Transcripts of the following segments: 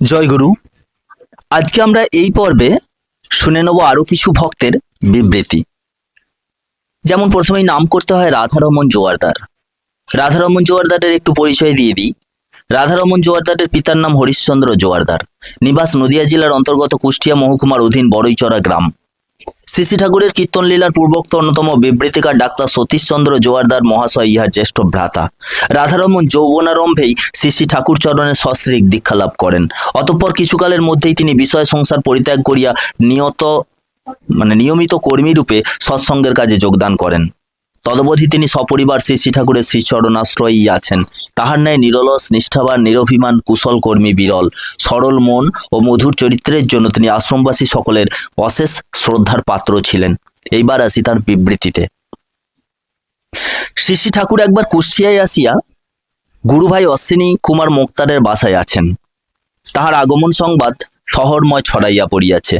জয়গুরু আজকে আমরা এই পর্বে শুনে নেব আরও কিছু ভক্তের বিবৃতি। যেমন প্রথমেই নাম করতে হয় রাধারমন জোয়ারদার। রাধারমন জোয়ারদারের একটু পরিচয় দিয়ে দিই। রাধারমন জোয়ারদারের পিতার নাম হরিশ্চন্দ্র জোয়ারদার। নিবাস নদিয়া জেলার অন্তর্গত কুষ্টিয়া মহকুমার অধীন বড়ইচড়া গ্রাম। শ্রী ঠাকুরের কীর্তন লীলার পূর্বোক্ত অন্যতম বিবৃতিকার ডাক্তার সতীশচন্দ্র জোয়ারদার মহাশয়, ইহার জ্যেষ্ঠ ভ্রাতা। রাধারমন যৌবনারম্ভেই শ্রী ঠাকুর চরণে সশ্রিক দীক্ষা লাভ করেন। অতঃপর কিছুকালের মধ্যেই তিনি বিষয় সংসার পরিত্যাগ করিয়া নিয়ত মানে নিয়মিত কর্মীরূপে সৎসঙ্গের কাজে যোগদান করেন। তদবধি তিনি সপরিবার শ্রী শ্রী ঠাকুরের শ্রীচরণাশ্রয়ই আছেন। তাহার ন্যায় নিরলস, নিষ্ঠাবান, নিরভিমান, কুশল কর্মী বিরল। সরল মন ও মধুর চরিত্রের জন্য তিনি আশ্রমবাসী সকলের অশেষ শ্রদ্ধার পাত্র ছিলেন। এইবার আসি তার বিবৃতিতে। শ্রী শ্রী ঠাকুর একবার কুষ্টিয়ায় আসিয়া গুরুভাই অশ্বিনী কুমার মোক্তারের বাসায় আছেন। তাহার আগমন সংবাদ শহরময় ছড়াইয়া পড়িয়াছে।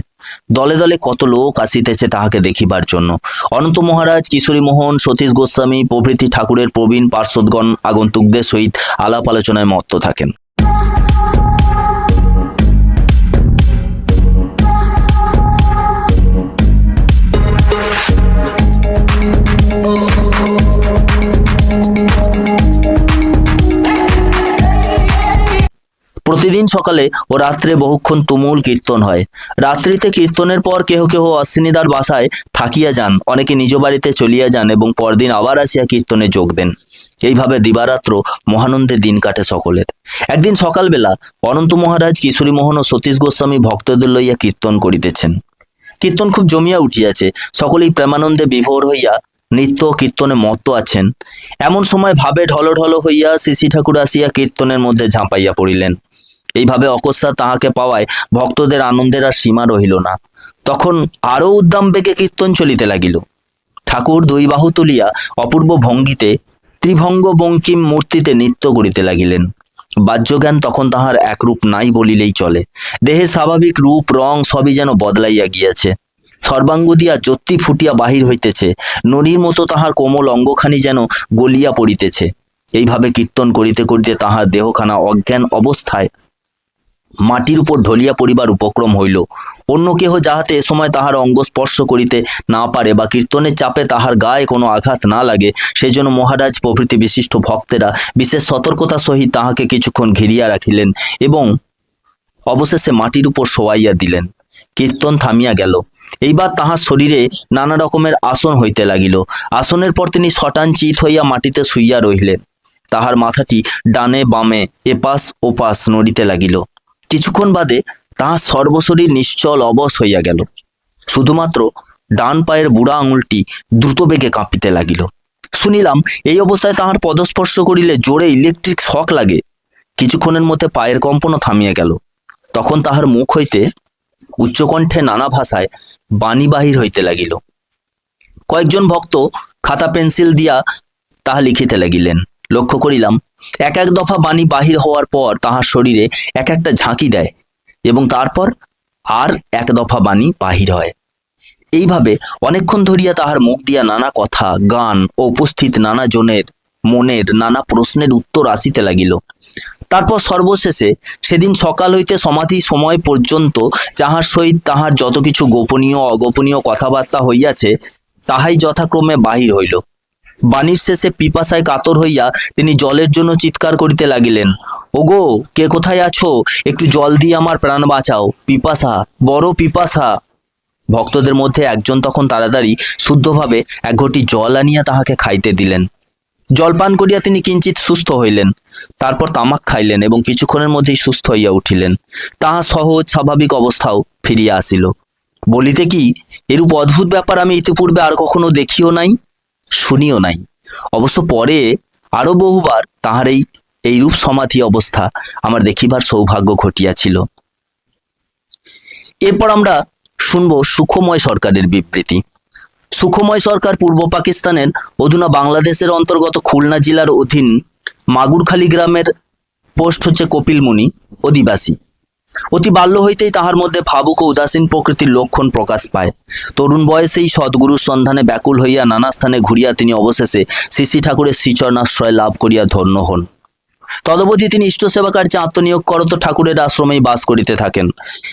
দলে দলে কত লোক আসিতেছে তাহাকে দেখিবার জন্য। অনন্ত মহারাজ, কিশোরী মোহন, সতীশ গোস্বামী, প্রভৃতি ঠাকুরের প্রবীণ পার্শ্বদগণ, আগন্তুকদের সহিত আলাপ আলোচনায় মত্ত থাকেন। প্রতিদিন সকালে ও রাত্রে বহুক্ষণ তুমুল কীর্তন হয়। রাত্রিতে কীর্তনের পর কেহ কেহ অশ্বিনীদার বাসায় থাকিয়া যান। অনেকে নিজ বাড়িতে চলিয়া যান এবং পরদিন আবার আসিয়া কীর্তনে যোগ দেন। এইভাবে দিবারাত্র মহানন্দে দিন কাটে সকলের। একদিন সকালবেলা অনন্ত মহারাজ কিশোরী মোহন ও সতীশ গোস্বামী ভক্তদের লইয়া কীর্তন করিতেছেন। কীর্তন খুব জমিয়া উঠিয়াছে। সকলেই প্রেমানন্দে বিভোর হইয়া নৃত্য কীর্তনে মত্ত আছেন। এমন সময় ভাবে ঢলো ঢলো হইয়া শ্রী ঠাকুর আসিয়া কীর্তনের মধ্যে ঝাঁপাইয়া পড়িলেন। এইভাবে অকস্মাৎ তাহাকে পাওয়ায় ভক্তদের আনন্দের আর সীমা রহিল না। তখন আরও উদ্দাম বেগে কীর্তন চলিতে লাগিল। ঠাকুর দুই বাহু তুলিয়া অপূর্ব ভঙ্গিতে ত্রিভঙ্গ বঙ্কিম মূর্তিতে নৃত্য করিতে লাগিলেন। বাহ্যজ্ঞান তখন তাহার একরূপ নাই বলিলেই চলে। দেহের স্বাভাবিক রূপ, রং সবই যেন বদলাইয়া গিয়াছে। সর্বাঙ্গ দিয়া জ্যোতি ফুটিয়া বাহির হইতেছে। ননির মতো তাহার কোমল অঙ্গখানি যেন গলিয়া পড়িতেছে। এইভাবে কীর্তন করিতে করিতে তাহার দেহখানা অজ্ঞান অবস্থায় মাটির উপর ঢলিয়া পড়িবার উপক্রম হইল। অন্য কেহ যাহাতে এ সময় তাহার অঙ্গ স্পর্শ করিতে না পারে বা কীর্তনের চাপে তাহার গায়ে কোনো আঘাত না লাগে সেই জন্য মহারাজ প্রভৃতি বিশিষ্ট ভক্তেরা বিশেষ সতর্কতা সহিত তাহাকে কিছুক্ষণ ঘিরিয়া রাখিলেন এবং অবশেষে মাটির উপর শোয়াইয়া দিলেন। কীর্তন থামিয়া গেল। এইবার তাহার শরীরে নানা রকমের আসন হইতে লাগিল। আসনের পর তিনি শটান চিত হইয়া মাটিতে শুইয়া রহিলেন। তাহার মাথাটি ডানে বামে এপাশ ওপাশ নড়িতে লাগিল। কিছুক্ষণ বাদে তাহার সর্বশরীর নিশ্চল অবশ হইয়া গেল। শুধুমাত্র ডান পায়ের বুড়া আঙুলটি দ্রুত বেগে কাঁপিতে লাগিল। শুনিলাম এই অবস্থায় তাহার পদস্পর্শ করিলে জোরে ইলেকট্রিক শখ লাগে। কিছুক্ষণের মধ্যে পায়ের কম্পনও থামিয়া গেল। তখন তাহার মুখ হইতে উচ্চকণ্ঠে নানা ভাষায় বাণী বাহির হইতে লাগিল। কয়েকজন ভক্ত খাতা পেন্সিল দিয়া তাহা লিখিতে লাগিলেন। লক্ষ্য করিলাম, এক এক দফা বাণী বাহির হওয়ার পর তাহার শরীরে এক একটা ঝাঁকি দেয় এবং তারপর আর এক দফা বাণী বাহির হয়। এইভাবে অনেকক্ষণ ধরিয়া তাহার মুখ দিয়া নানা কথা, গান ও উপস্থিত নানা জনের মনের নানা প্রশ্নের উত্তর আসিতে লাগিল। তারপর সর্বশেষে সেদিন সকাল হইতে সমাধি সময় পর্যন্ত যাহার সহিত তাহার যত কিছু গোপনীয়, অগোপনীয় কথাবার্তা হইয়াছে, তাহাই যথাক্রমে বাহির হইল। বাণীর শেষে পিপাসায় কাতর হইয়া তিনি জলের জন্য চিৎকার করিতে লাগিলেন। ওগো, কে কোথায় আছো? একটু জল দিয়ে আমার প্রাণ বাঁচাও। পিপাসা, বড় পিপাসা। ভক্তদের মধ্যে একজন তখন তাড়াতাড়ি শুদ্ধভাবে এক ঘটি জল আনিয়া তাহাকে খাইতে দিলেন। জল পান করিয়া তিনি কিঞ্চিত সুস্থ হইলেন। তারপর তামাক খাইলেন এবং কিছুক্ষণের মধ্যেই সুস্থ হইয়া উঠিলেন। তাহা সহজ, স্বাভাবিক অবস্থাও ফিরিয়া আসিল। বলিতে কি, এরূপ অদ্ভুত ব্যাপার আমি ইতিপূর্বে আর কখনো দেখিও নাই? শুনিও নাই। অবশ্য পরে আরও বহুবার তাহার এই এইরূপ সমাধি অবস্থা আমার দেখিবার সৌভাগ্য ঘটিয়াছিল। এরপর আমরা শুনব সুখময় সরকারের বিবৃতি। সুখময় সরকার পূর্ব পাকিস্তানের অধুনা বাংলাদেশের অন্তর্গত খুলনা জেলার অধীন মাগুরখালী গ্রামের পোস্ট হচ্ছে কপিলমুনি, অধিবাসী। অতি বাল্য হইতেই তাহার মধ্যে ভাবুক ও উদাসীন প্রকৃতির লক্ষণ প্রকাশ পায়। তরুণ বয়সেই সদ্গুরুর সন্ধানে ব্যাকুল হইয়া নানা স্থানে ঘুরিয়া তিনি অবশেষে শ্রী ঠাকুরের শ্রীচরণাশ্রয় লাভ করিয়া ধন্য হন। তদবধি তিনি ইষ্ট সেবা কার্যে আত্মনিয়োগ করত ঠাকুরের আশ্রমেই বাস করিতে থাকেন।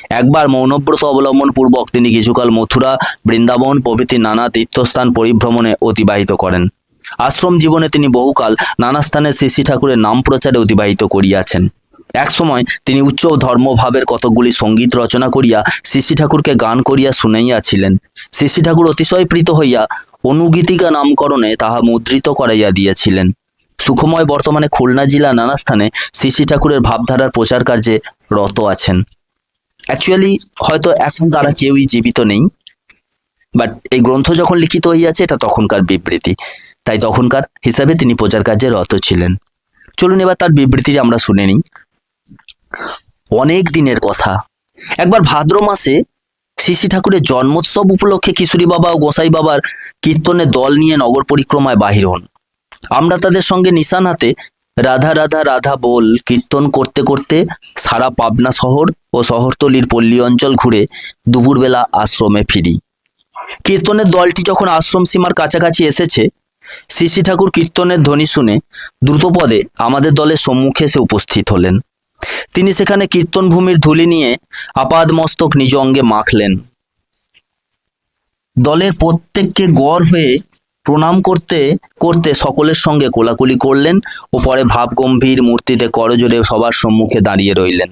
একবার মৌনব্রত অবলম্বন পূর্বক তিনি কিছুকাল মথুরা, বৃন্দাবন প্রভৃতি নানা তীর্থস্থান পরিভ্রমণে অতিবাহিত করেন। আশ্রম জীবনে তিনি বহুকাল নানা স্থানে শ্রী ঠাকুরের নাম প্রচারে অতিবাহিত করিয়াছেন। একসময় তিনি উচ্চ ধর্মভাবের কতকগুলি সংগীত রচনা করিয়া শ্রী ঠাকুরকে গান করিয়া শুনাইয়াছিলেন। শ্রী ঠাকুর অতিশয় প্রীত হইয়া অনুগীতিকা নামকরণে তাহা মুদ্রিত করাইয়া দিয়াছিলেন। সুখময় বর্তমানে খুলনা জেলা নানা স্থানে শ্রী ঠাকুরের ভাবধারার প্রচার কার্যে রত আছেন। অ্যাকচুয়ালি হয়তো এখন তারা কেউই জীবিত নেই বাট এই গ্রন্থ যখন লিখিত হইয়াছে, এটা তখনকার বিবৃতি। তাই তখনকার হিসাবে তিনি প্রচার কার্যে রত ছিলেন। চলুন এবার তার বিবৃতি আমরা শুনে নিই। অনেক দিনের কথা। একবার ভাদ্র মাসে শ্রী ঠাকুরের জন্মোৎসব উপলক্ষে কিশোরী বাবা ও গোসাই বাবার কীর্তনের দল নিয়ে নগর পরিক্রমায় বাহির হন। আমরা তাদের সঙ্গে নিশান হাতে রাধা রাধা রাধা বল কীর্তন করতে করতে সারা পাবনা শহর ও শহরতলির পল্লী অঞ্চল ঘুরে দুপুরবেলা আশ্রমে ফিরি। কীর্তনের দলটি যখন আশ্রম সীমার কাছাকাছি এসেছে শ্রী ঠাকুর কীর্তনের ধ্বনি শুনে দ্রুতপদে আমাদের দলের সম্মুখে এসে উপস্থিত হলেন। তিনি সেখানে কীর্তন ভূমির ধুলি নিয়ে আপাদ মস্তক নিজ অঙ্গে মাখলেন। দলের প্রত্যেককে গড় হয়ে প্রণাম করতে করতে সকলের সঙ্গে কোলাকুলি করলেন ও পরে ভাবগম্ভীর মূর্তিতে করজোরে সবার সম্মুখে দাঁড়িয়ে রইলেন।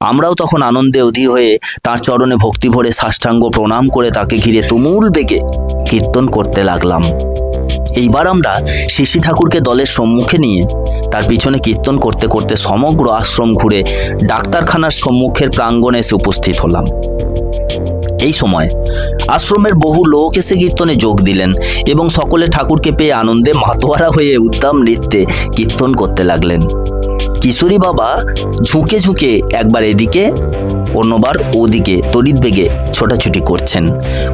আমরাও তখন আনন্দে অধীর হয়ে তার চরণে ভক্তি ভরে সাষ্টাঙ্গ প্রণাম করে তাকে ঘিরে তুমুল বেগে কীর্তন করতে লাগলাম। এইবার আমরা শিশি ঠাকুরকে দলের সম্মুখে নিয়ে তার পিছনে কীর্তন করতে করতে সমগ্র আশ্রম ঘুরে ডাক্তারখানার সম্মুখের প্রাঙ্গণে এসে উপস্থিত হলাম। এই সময় আশ্রমের বহু লোক এসে কীর্তনে যোগ দিলেন এবং সকলে ঠাকুরকে পেয়ে আনন্দে মাতোয়ারা হয়ে উদ্দাম নৃত্যে কীর্তন করতে লাগলেন। কিশোরী বাবা ঝুঁকে ঝুঁকে একবার এদিকে, অন্যবার ওদিকে, তড়িৎ বেগে ছোটাছুটি করছেন।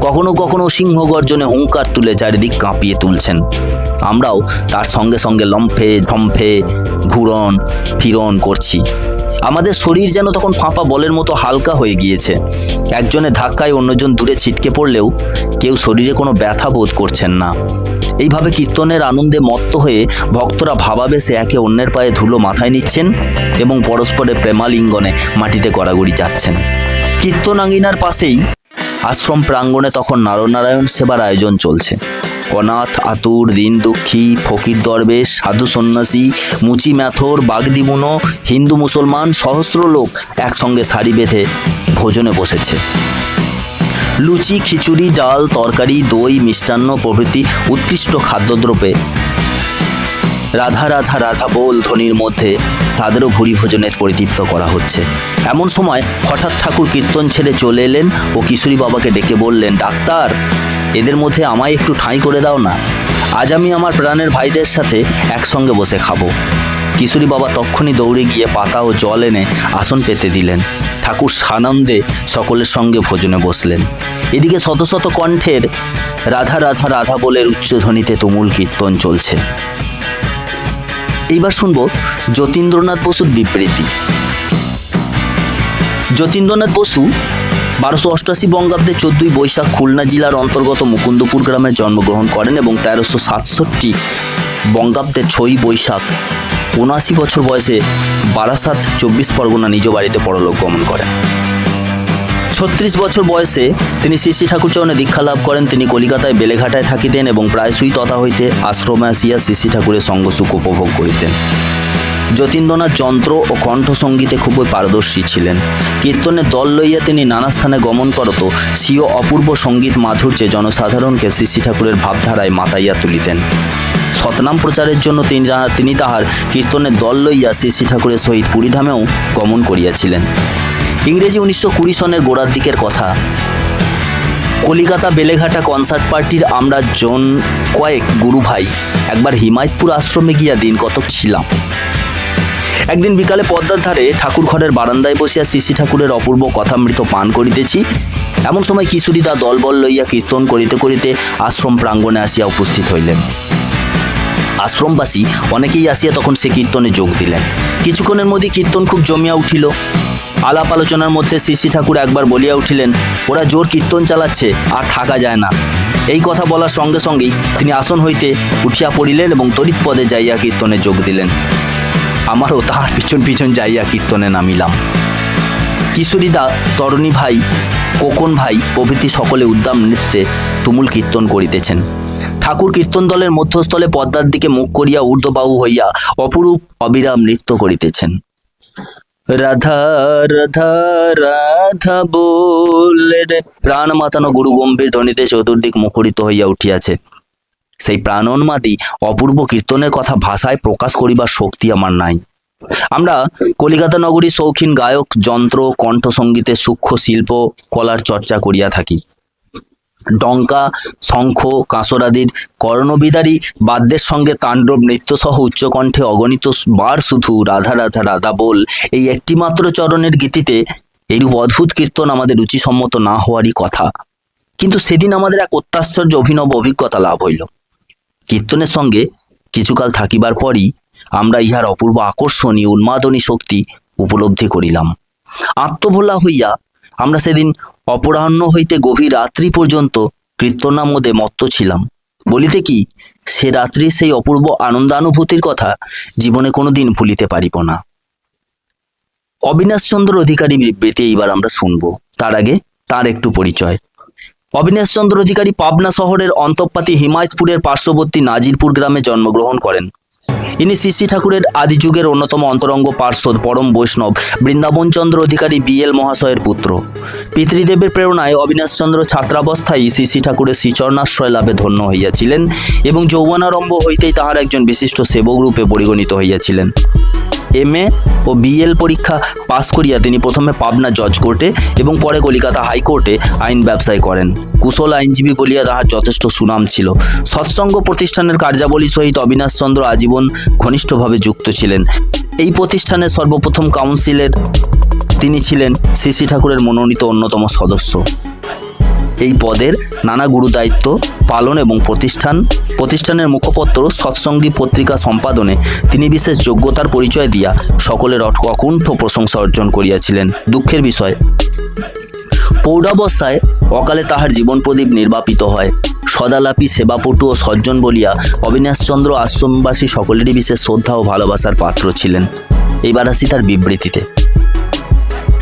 কখনো কখনো সিংহ গর্জনে হুঙ্কার তুলে চারিদিক কাঁপিয়ে তুলছেন। আমরাও তার সঙ্গে সঙ্গে লম্ফে, ঝম্ফে, ঘুরন, ফিরন করছি। আমাদের শরীর যেন তখন ফাঁপা বলের মতো হালকা হয়ে গিয়েছে। একজনের ধাক্কায় অন্যজন দূরে ছিটকে পড়লেও কেউ শরীরে কোনো ব্যথা বোধ করছেন না। এইভাবে কীর্তনের আনন্দে মত্ত হয়ে ভক্তরা ভাবাবেশে একে অন্যের পায়ে ধুলো মাথায় নিচ্ছেন এবং পরস্পরের প্রেমালিঙ্গনে মাটিতে গড়াগড়ি যাচ্ছেন কীর্তনাঙ্গিনার পাশেই আশ্রম প্রাঙ্গণে তখন নারনারায়ণ সেবার আয়োজন চলছে। অনাথ আতুর দিন দুঃখী ফকির দরবেশ, সাধু সন্ন্যাসী, মুচি ম্যাথর বাগদিবুনো হিন্দু মুসলমান, সহস্র লোক একসঙ্গে শাড়ি বেঁধে ভোজনে বসেছে। লুচি, খিচুড়ি, ডাল, তরকারি, দই, মিষ্টান্ন প্রভৃতি উৎকৃষ্ট খাদ্যদ্রব্যে রাধা রাধা রাধা বল ধ্বনির মধ্যে তাদেরও ভুরি ভোজনের পরিতৃপ্ত করা হচ্ছে। এমন সময় হঠাৎ ঠাকুর কীর্তন ছেড়ে চলে এলেন ও কিশোরী বাবাকে ডেকে বললেন, ডাক্তার, এদের মধ্যে আমায় একটু ঠাঁই করে দাও না। আজ আমি আমার প্রাণের ভাইদের সাথে একসঙ্গে বসে খাব। কিশোরী বাবা তক্ষণি দৌড়ে গিয়ে পাতা ও জল এনে আসন পেতে দিলেন। ঠাকুর সানন্দে সকলের সঙ্গে ভোজনে বসলেন। এদিকে শত শত কণ্ঠের রাধা রাধা রাধা বলের উচ্চধ্বনিতে তুমুল কীর্তন চলছে। এইবার শুনব যতীন্দ্রনাথ বসুর বিবৃতি। যতীন্দ্রনাথ বসু বারোশো অষ্টআশি বঙ্গাব্দে চোদ্দই বৈশাখ খুলনা জেলার অন্তর্গত মুকুন্দপুর গ্রামে জন্মগ্রহণ করেন এবং তেরোশো সাতষট্টি বঙ্গাব্দে ছয়ই বৈশাখ উনআশি বছর বয়সে বারাসাত চব্বিশ পরগনা নিজ বাড়িতে পরলোক গমন করেন। ছত্রিশ বছর বয়সে তিনি শ্রী শ্রী ঠাকুরচরণে দীক্ষা লাভ করেন। তিনি কলিকাতায় বেলেঘাটায় থাকিতেন এবং প্রায়শই তথা হইতে আশ্রমে আসিয়া শ্রী শ্রী ঠাকুরের সঙ্গ সুখ উপভোগ করিতেন। যতীন্দ্রনাথ যন্ত্র ও কণ্ঠসঙ্গীতে খুবই পারদর্শী ছিলেন। কীর্তনের দল লইয়া তিনি নানা স্থানে গমন করত। স্বীয় অপূর্ব সংগীত মাধুর্যে জনসাধারণকে শ্রী ঠাকুরের ভাবধারায় মাতাইয়া তুলিতেন। সতনাম প্রচারের জন্য তিনি তিনি তাহার কীর্তনের দল লইয়া শ্রী শ্রী ঠাকুরের সহিত পুরীধামেও গমন করিয়াছিলেন। ইংরেজি উনিশশো কুড়ি সনের গোড়ার দিকের কথা। কলিকাতা বেলেঘাটা কনসার্ট পার্টির আমরা জন কয়েক গুরু ভাই একবার হিমায়তপুর আশ্রমে গিয়া দিন কতক ছিলাম। একদিন বিকালে পদ্মার ধারে ঠাকুর ঘরের বারান্দায় বসিয়া শ্রী ঠাকুরের অপূর্ব কথামৃত পান করিতেছি। এমন সময় কিশোরী কিশোরীদা দলবল লইয়া কীর্তন করিতে করিতে আশ্রম প্রাঙ্গণে আসিয়া উপস্থিত হইলেন। আশ্রমবাসী অনেকেই আসিয়া তখন সে কীর্তনে যোগ দিলেন। কিছুক্ষণের মধ্যে কীর্তন খুব জমিয়া উঠিল। আলাপ আলোচনার মধ্যে শ্রী ঠাকুর একবার বলিয়া উঠিলেন, ওরা জোর কীর্তন চালাচ্ছে, আর থাকা যায় না। এই কথা বলার সঙ্গে সঙ্গেই তিনি আসন হইতে উঠিয়া পড়িলেন এবং তড়িৎ পদে যাইয়া কীর্তনে যোগ দিলেন। আমারও তাহার পিছন পিছন যাইয়া কীর্তনে নামিলাম। কিশোরীদা, তরণী ভাই, কোকন ভাই প্রভৃতি সকলে উদ্দাম নৃত্যে তুমুল কীর্তন করিতেছেন। ঠাকুর কীর্তন দলের মধ্যস্থলে পদ্মার দিকে মুখ করিয়া ঊর্ধ্ববাহু হইয়া অপরূপ অবিরাম নৃত্য করিতেছেন। রাধা রাধা রাধা বলে রে। প্রাণ মাতানো গুরু গম্ভীর ধ্বনিতে চতুর্দিক মুখরিত হইয়া উঠিয়াছে। সেই প্রাণোন্মাদি অপূর্ব কীর্তনের কথা ভাষায় প্রকাশ করিবার শক্তি আমার নাই। আমরা কলিকাতা নগরী শৌখিন গায়ক, যন্ত্র কণ্ঠসঙ্গীতের সূক্ষ্ম শিল্প, কলার চর্চা করিয়া থাকি। ডঙ্কা, শঙ্খ, কাঁসরাদির কর্ণবিদারী বাদ্যের সঙ্গে তাণ্ডব নৃত্যসহ উচ্চকণ্ঠে অগণিত বার শুধু রাধা রাধা রাধা বল। এই একটিমাত্র চরণের গীতিতে এইরূপ অদ্ভুত কীর্তন আমাদের রুচিসম্মত না হওয়ারই কথা। কিন্তু সেদিন আমাদের এক অত্যাশ্চর্য অভিনব অভিজ্ঞতা লাভ হইল। কীর্তনের সঙ্গে কিছুকাল থাকিবার পরই আমরা ইহার অপূর্ব আকর্ষণী উন্মাদনী শক্তি উপলব্ধি করিলাম। আত্মভোলা হইয়া আমরা সেদিন অপরাহ্ন হইতে গভীর রাত্রি পর্যন্ত কীর্তনামোদে মত্ত ছিলাম। বলিতে কি, সে রাত্রি সেই অপূর্ব আনন্দানুভূতির কথা জীবনে কোনোদিন ভুলিতে পারিব না। অবিনাশচন্দ্র অধিকারী বিবৃতি এইবার আমরা শুনব। তার আগে তার একটু পরিচয়। অবিনাশচন্দ্র অধিকারী পাবনা শহরের অন্তঃপাতি হিমায়তপুরের পার্শ্ববর্তী নাজিরপুর গ্রামে জন্মগ্রহণ করেন। ইনি শ্রী ঠাকুরের আদি যুগের অন্যতম অন্তরঙ্গ পার্শ্বদ পরম বৈষ্ণব বৃন্দাবনচন্দ্র অধিকারী বিএল মহাশয়ের পুত্র। পিতৃদেবের প্রেরণায় অবিনাশচন্দ্র ছাত্রাবস্থায় শ্রী ঠাকুরের শ্রীচরণাশ্রয় লাভে ধন্য হইয়াছিলেন এবং যৌবনারম্ভ হইতেই তাহার একজন বিশিষ্ট সেবক রূপে পরিগণিত হইয়াছিলেন। এম এ ও বিএল পরীক্ষা পাশ করিয়া তিনি প্রথমে পাবনা জজ কোর্টে এবং পরে কলিকাতা হাইকোর্টে আইন ব্যবসায় করেন। কুশল আইনজীবী বলিয়া তাহার যথেষ্ট সুনাম ছিল। সৎসঙ্গ প্রতিষ্ঠানের কার্যাবলী সহিত অবিনাশচন্দ্র আজীবন ঘনিষ্ঠভাবে যুক্ত ছিলেন। এই প্রতিষ্ঠানের সর্বপ্রথম কাউন্সিলের তিনি ছিলেন শ্রী ঠাকুরের মনোনীত অন্যতম সদস্য। এই পদের নানা গুরুদায়িত্ব, পালন এবং প্রতিষ্ঠান, প্রতিষ্ঠানের মুখপত্র, সৎসঙ্গী পত্রিকা সম্পাদনে তিনি বিশেষ যোগ্যতার পরিচয় দিয়া সকলের অকুণ্ঠ প্রশংসা অর্জন করিয়াছিলেন। দুঃখের বিষয়, পৌরাবস্থায় অকালে তাহার জীবন প্রদীপ নির্বাপিত হয়। সদালাপি, সেবাপটু ও সজ্জন বলিয়া অবিনাশচন্দ্র আশ্রমবাসী সকলেরই বিশেষ শ্রদ্ধা ও ভালোবাসার পাত্র ছিলেন। এইবার আসি তার বিবৃতিতে।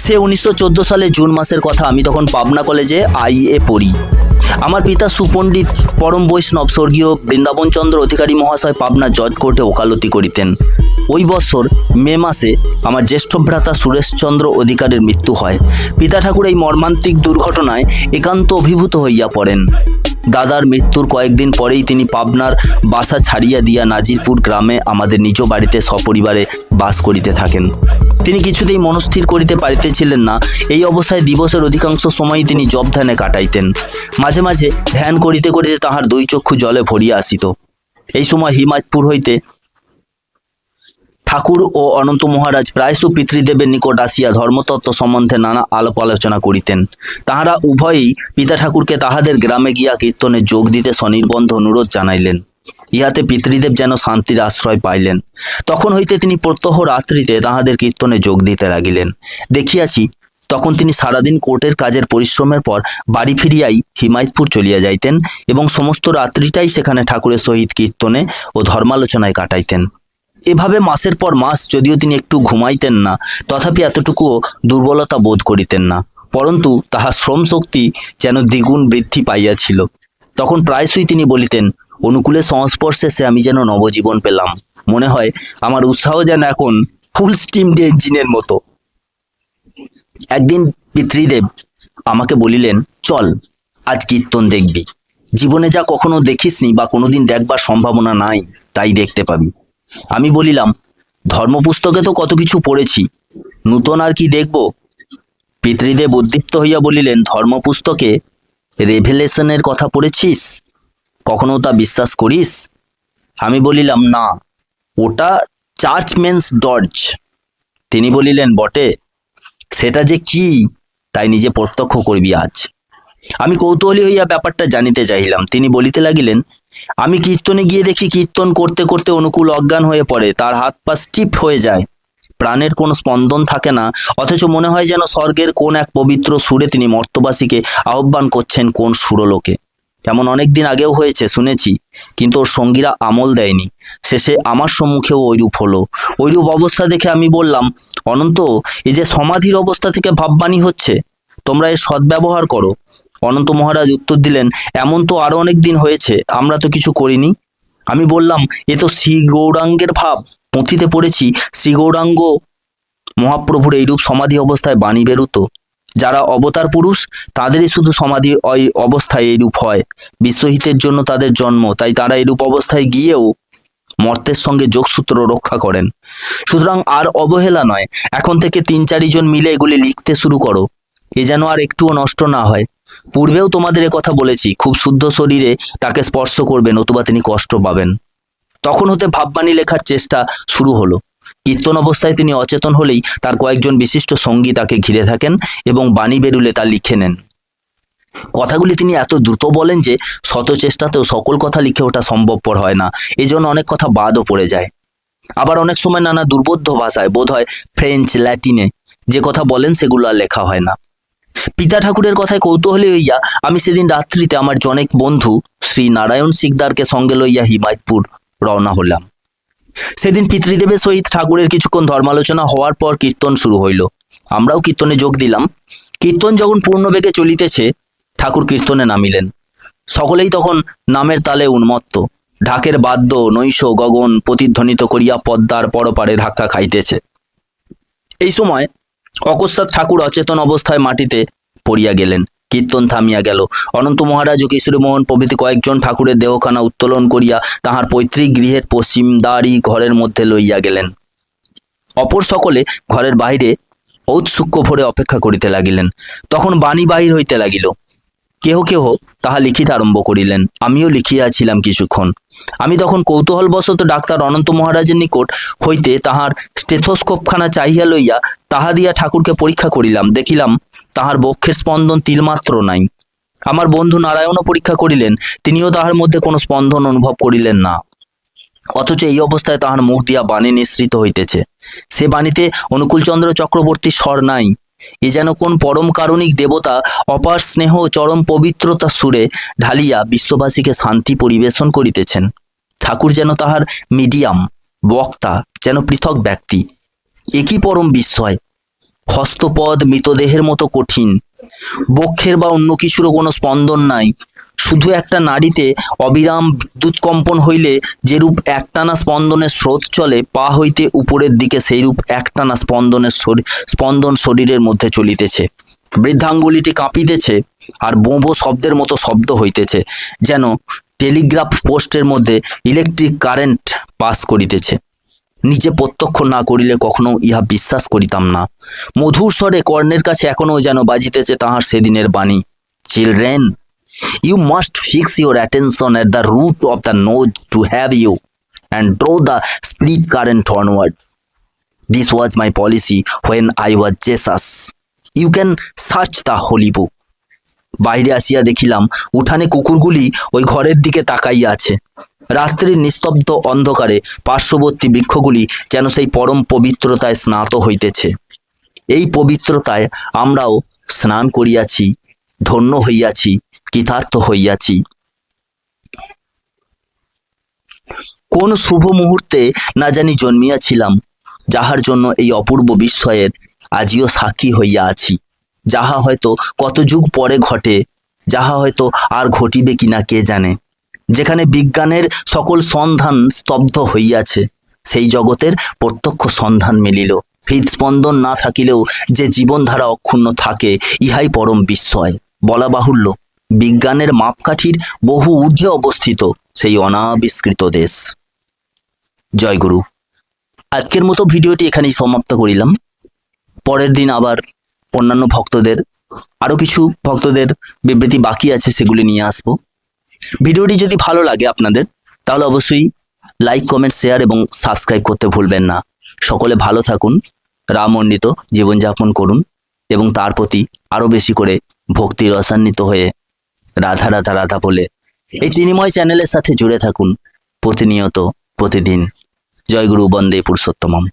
সে উনিশশো চোদ্দ সালে জুন মাসের কথা আমি তখন পাবনা কলেজে আইএ পড়ি। আমার পিতা সুপণ্ডিত পরম বৈষ্ণব স্বর্গীয় বৃন্দাবনচন্দ্র অধিকারী মহাশয় পাবনা জজ কোর্টে ওকালতি করিতেন। ওই বছর মে মাসে আমার জ্যেষ্ঠ ভ্রাতা সুরেশচন্দ্র অধিকারের মৃত্যু হয়। পিতা ঠাকুর এই মর্মান্তিক দুর্ঘটনায় একান্ত অভিভূত হইয়া পড়েন। দাদার মৃত্যুর কয়েকদিন পরেই তিনি পাবনার বাসা ছাড়িয়া দিয়া নাজিরপুর গ্রামে আমাদের নিজ বাড়িতে সপরিবারে বাস করিতে থাকেন। তিনি কিছুতেই মনস্থির করিতে পারিতেছিলেন না। এই অবস্থায় দিবসের অধিকাংশ সময়ই তিনি জব ধ্যানে কাটাইতেন। মাঝে মাঝে ধ্যান করিতে করিতে তাহার দুই চক্ষু জলে ভরিয়া আসিত। এই সময় হিমায়তপুর হইতে ঠাকুর ও অনন্ত মহারাজ প্রায়শ পিতৃদেবের নিকট আসিয়া ধর্মতত্ত্ব সম্বন্ধে নানা আলাপ আলোচনা করিতেন। তাহারা উভয়ই পিতা ঠাকুরকে তাহাদের গ্রামে গিয়া কীর্তনে যোগ দিতে স্বনির্বন্ধ অনুরোধ জানাইলেন। ইহাতে পিতৃদেব যেন শান্তির আশ্রয় পাইলেন। তখন হইতে তিনি প্রত্যহ রাত্রিতে তাহাদের কীর্তনে যোগ দিতে লাগিলেন। দেখিয়াছি, তখন তিনি সারাদিন কোর্টের কাজের পরিশ্রমের পর বাড়ি ফিরিয়াই হিমায়তপুর চলিয়া যাইতেন এবং সমস্ত রাত্রিটাই সেখানে ঠাকুরের সহিত কীর্তনে ও ধর্মালোচনায় কাটাইতেন। এভাবে মাসের পর মাস যদিও তিনি একটু ঘুমাইতেন না, তথাপি এতটুকুও দুর্বলতা বোধ করিতেন না, পরন্তু তাহার শ্রম শক্তি যেন দ্বিগুণ বৃদ্ধি পাইয়াছিল। তখন প্রায়শই তিনি বলিতেন, অনুকূলে সংস্পর্শে সে আমি যেন নবজীবন পেলাম। মনে হয় আমার উৎসাহ যেন এখন ফুল স্টিম ইঞ্জিনের মতো। একদিন পিতৃদেব আমাকে বলিলেন, চল, আজ কীর্তন দেখবি। জীবনে যা কখনো দেখিসনি বা কোনোদিন দেখবার সম্ভাবনা নাই, তাই দেখতে পাবি। আমি বলিলাম, ধর্মপুস্তকে তো কত কিছু পড়েছি। নূতন আর কি দেখব? পিতৃদেব উদ্দীপ্ত হইয়া বলিলেন, ধর্মপুস্তকে রেভেলেশনের কথা পড়েছিস? কখনো তা বিশ্বাস করিস? আমি বলিলাম, না। ওটা চার্চম্যানস ডজ তিনি বলিলেন, বটে, সেটা যে কি, তাই নিজে প্রত্যক্ষ করবি আজ। আমি কৌতূহলী হইয়া ব্যাপারটা জানিতে চাহিলাম। তিনি বলিতে লাগিলেন, আমি কীর্তনে গিয়ে দেখি কীর্তন করতে করতে অনুকূল অজ্ঞান হয়ে পড়ে, তার হাত পা স্টিপ হয়ে যায়। প্রাণের কোনো স্পন্দন থাকে না। অথচ মনে হয় যেন স্বর্গের কোন এক পবিত্র সুরে তিনি মর্তবাসীকে আহ্বান করছেন কোন সুরলোকে। এমন অনেক দিন আগেও হয়েছে, শুনেছি। কিন্তু ওর সঙ্গীরা আমল দেয়নি। শেষে আমার সম্মুখেও ওইরূপ হলো। ওইরূপ অবস্থা দেখে আমি বললাম, অনন্ত, এই যে সমাধির অবস্থা থেকে ভাববাণী হচ্ছে, তোমরা এর সদ্ব্যবহার করো। অনন্ত মহারাজ উত্তর দিলেন, এমন তো আরও অনেক দিন হয়েছে, আমরা তো কিছু করিনি। আমি বললাম, এ তো শ্রী গৌরাঙ্গের ভাব। পুঁথিতে পড়েছি শ্রী গৌরাঙ্গ মহাপ্রভুর এইরূপ সমাধি অবস্থায় বাণী বেরুতো। যারা অবতার পুরুষ, তাদেরই শুধু সমাধি ওই অবস্থায় এইরূপ হয়। বিশ্বহিতের জন্য তাদের জন্ম, তাই তারা এরূপ অবস্থায় গিয়েও মর্তের সঙ্গে যোগসূত্র রক্ষা করেন। সুতরাং আর অবহেলা নয়, এখন থেকে তিন চারিজন মিলে এগুলি লিখতে শুরু করো। এ যেন আর একটুও নষ্ট না হয়। পূর্বেও তোমাদের কথা বলেছি, খুব শুদ্ধ শরীরে তাকে স্পর্শ করবেন নতুবা তিনি কষ্ট পাবেন। তখন হতে ভাববাণী লেখার চেষ্টা শুরু হলো। কীর্তন অবস্থায় তিনি অচেতন হলেই তার কয়েকজন বিশিষ্ট সঙ্গী তাকে ঘিরে থাকেন এবং বাণী বেরুলে তা লিখে নেন। কথাগুলি তিনি এত দ্রুত বলেন যে শত চেষ্টাতেও সকল কথা লিখে ওঠা সম্ভবপর হয় না। এই জন্য অনেক কথা বাদও পড়ে যায়। আবার অনেক সময় নানা দুর্বোধ্য ভাষায়, বোধ হয় ফ্রেঞ্চ, ল্যাটিনে, যে কথা বলেন সেগুলো আর লেখা হয় না। পিতা ঠাকুরের কথায় কৌতূহলী হইয়া, আমি সেদিন রাত্রিতে আমার জনেক বন্ধু শ্রী নারায়ণ শিকদারকে সঙ্গে লইয়া হিমায়তপুর রওনা হলাম। সেদিন পিতৃদেবের সহিত ঠাকুরের কিছুক্ষণ ধর্মালোচনা হওয়ার পর কীর্তন শুরু হইল। আমরাও কীর্তনে যোগ দিলাম। কীর্তন যখন পূর্ণবেগে চলিতেছে, ঠাকুর কীর্তনে নামিলেন। সকলেই তখন নামের তালে উন্মত্ত। ঢাকের বাদ্য, নৈশ, গগন প্রতিধ্বনিত করিয়া পদ্মার পরপারে ধাক্কা খাইতেছে। এই সময় অকস্মাৎ ঠাকুর অচেতন অবস্থায় মাটিতে পড়িয়া গেলেন। কীর্তন থামিয়া গেল। অনন্ত মহারাজ ও কিশোরীমোহন প্রভৃতি কয়েকজন ঠাকুরের দেহখানা উত্তোলন করিয়া তাহার পৈতৃক গৃহের পশ্চিম দাঁড়ি ঘরের মধ্যে লইয়া গেলেন। অপর সকলে ঘরের বাহিরে ঔৎসুক্য ভরে অপেক্ষা করিতে লাগিলেন। তখন বাণী বাহির হইতে লাগিল। কেহ কেহ তাহা লিখিতে আরম্ভ করিলেন। আমিও লিখিয়াছিলাম কিছুক্ষণ। আমি তখন কৌতূহলবশত ডাক্তার অনন্ত মহারাজের নিকট হইতে তাহার স্টেথোস্কোপখানা চাহিয়া লইয়া তাহা দিয়া ঠাকুরকে পরীক্ষা করিলাম। দেখিলাম তাহার বক্ষের স্পন্দন তিলমাত্র নাই। আমার বন্ধু নারায়ণও পরীক্ষা করিলেন, তিনিও তাহার মধ্যে কোনো স্পন্দন অনুভব করিলেন না। অথচ এই অবস্থায় তাহার মুখ দিয়া বাণী নিঃসৃত হইতেছে। সে বাণীতে অনুকূলচন্দ্র চক্রবর্তী স্বর নাই। এ যেন কোন পরম কারণিক দেবতা অপার স্নেহ চরম পবিত্রতা সুরে ঢালিয়া বিশ্ববাসীকে শান্তি পরিবেশন করিতেছেন। ঠাকুর যেন তাহার মিডিয়াম, বক্তা, যেন পৃথক ব্যক্তি। একই পরম বিস্ময়! হস্তপদ মৃতদেহের মতো কঠিন। বক্ষের বা অন্য কিছুরও কোনো স্পন্দন নাই। শুধু একটা নারীতে অবিরাম বিদ্যুৎ কম্পন হইলে যেরূপ একটানা স্পন্দনের স্রোত চলে, পা হইতে উপরের দিকে সেইরূপ একটানা স্পন্দনের স্পন্দন শরীরের মধ্যে চলিতেছে। বৃদ্ধাঙ্গুলিটি কাঁপিতেছে আর বোঁবো শব্দের মতো শব্দ হইতেছে, যেন টেলিগ্রাফ পোস্টের মধ্যে ইলেকট্রিক কারেন্ট পাস করিতেছে। নিজে প্রত্যক্ষ না করিলে কখনো ইহা বিশ্বাস করিতাম না। মধুর স্বরে কর্ণের কাছে এখনও যেন বাজিতেছে তাহার সেদিনের বাণী। Children you must fix your attention at the root of the nose to have you and draw the spirit current onward this was my policy when I was Jesus you can search the holy book বাইরে আসিয়া দেখিলাম, উঠানে কুকুরগুলি ওই ঘরের দিকে তাকাইয়া আছে। রাত্রির নিস্তব্ধ অন্ধকারে পার্শ্ববর্তী বৃক্ষগুলি যেন সেই পরম পবিত্রতায় স্নাত হইতেছে। এই পবিত্রতায় আমরাও স্নান করিয়াছি, ধন্য হইয়াছি, কৃতার্থ হইয়াছি। কোন শুভ মুহূর্তে না জানি জন্মিয়াছিলাম, যাহার জন্য এই অপূর্ব বিস্ময়ের আজিও সাক্ষী হইয়া আছি। যাহা হয়তো কত যুগ পরে ঘটে, যাহা হয়তো আর ঘটিবে কিনা কে জানে। যেখানে বিজ্ঞানের সকল সন্ধান স্তব্ধ হইয়াছে, সেই জগতের প্রত্যক্ষ সন্ধান মিলিল। হৃদস্পন্দন না থাকিলেও যে জীবনধারা অক্ষুণ্ণ থাকে, ইহাই পরম বিস্ময়। বলা বাহুল্য, বিজ্ঞানের মাপকাঠির বহু ঊর্ধ্বে অবস্থিত সেই অনাবিষ্কৃত দেশ। জয় গুরু আজকের মতো ভিডিওটি এখানেই সমাপ্ত করিলাম। পরের দিন আবার অন্যান্য ভক্তদের, আরও কিছু ভক্তদের বিবৃতি বাকি আছে সেগুলি নিয়ে আসব। ভিডিওটি যদি ভালো লাগে আপনাদের, তাহলে অবশ্যই লাইক কমেন্ট শেয়ার এবং সাবস্ক্রাইব করতে ভুলবেন না। সকলে ভালো থাকুন রামমণ্ডিত জীবনযাপন করুন এবং তার প্রতি আরও বেশি করে ভক্তি রসান্বিত হয়ে রাধা রাধা রাধা বলে এই তিনিময় চ্যানেলের সাথে জুড়ে থাকুন প্রতিনিয়ত, প্রতিদিন। জয় গুরু, বন্দে পুরুষোত্তমম।